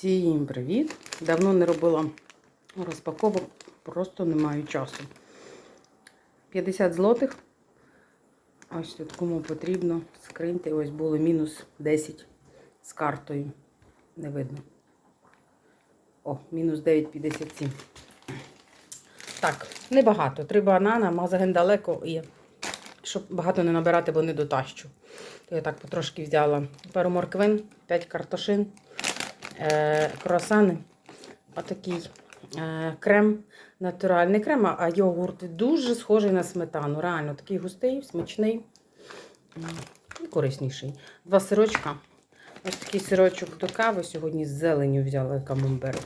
Всім привіт! Давно не робила розпаковок, просто не маю часу. 50 злотих. Ось тут кому потрібно. Скриньте. Ось було мінус 10 з картою. Не видно. О, мінус 9,57. Так, небагато. Три банана, магазин далеко і щоб багато не набирати, бо не дотащу. Я так потрошки взяла пару морквин, 5 картошин, круасани, отакий е, крем, натуральний крем, а йогурт дуже схожий на сметану. Реально такий густий, смачний і корисніший. Два сирочка. Ось такий сирочок до кави. Сьогодні з зеленю взяла камамбер.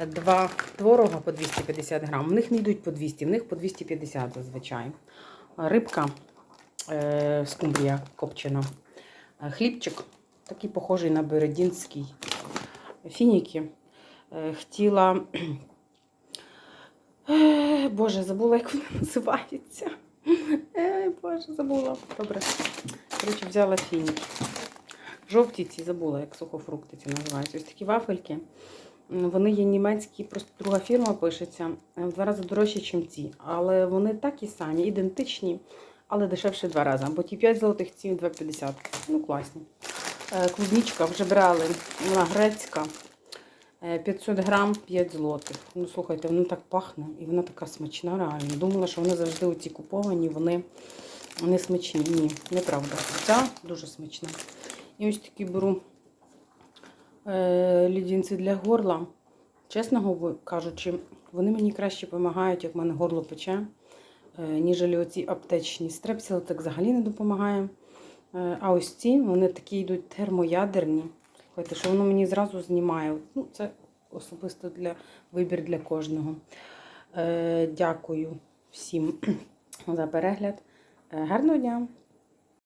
Е, Два творога по 250 грам. В них не йдуть по 200, в них по 250 зазвичай. Рибка, е, скумбрія копчена. Е, Хлібчик, такий похожий на бередінський. Фініки. Е, Хотіла. Е, Боже, забула, як вона називається. Е, Боже, забула. Добре. Коротше, взяла фініки. Жовті ці забула, як сухофрукти ці називаються. Ось такі вафельки. Вони є німецькі, просто друга фірма пишеться. е, В два рази дорожчі, ніж ці. Але вони такі самі, ідентичні, але дешевше в два рази. Бо ті 5 золотих, ці 2,50. Ну, класні. Е, Клубнічка вже брали. Вона грецька. Е, 500 грам 5 злотих. Ну, слухайте, воно так пахне і вона така смачна, реально. Думала, що вони завжди оці куповані, вони не смачні. Ні, неправда. Ця дуже смачна. І ось такі беру е, лідінці для горла. Чесно кажучи, вони мені краще допомагають, як в мене горло пече, е, ніж оці аптечні. Стрепсіл так взагалі не допомагає. Е, а ось ці, вони такі йдуть термоядерні. Слухайте, що воно мені зразу знімає. Ну, це особисто для вибір для кожного. Е, дякую всім за перегляд. Е, гарного дня!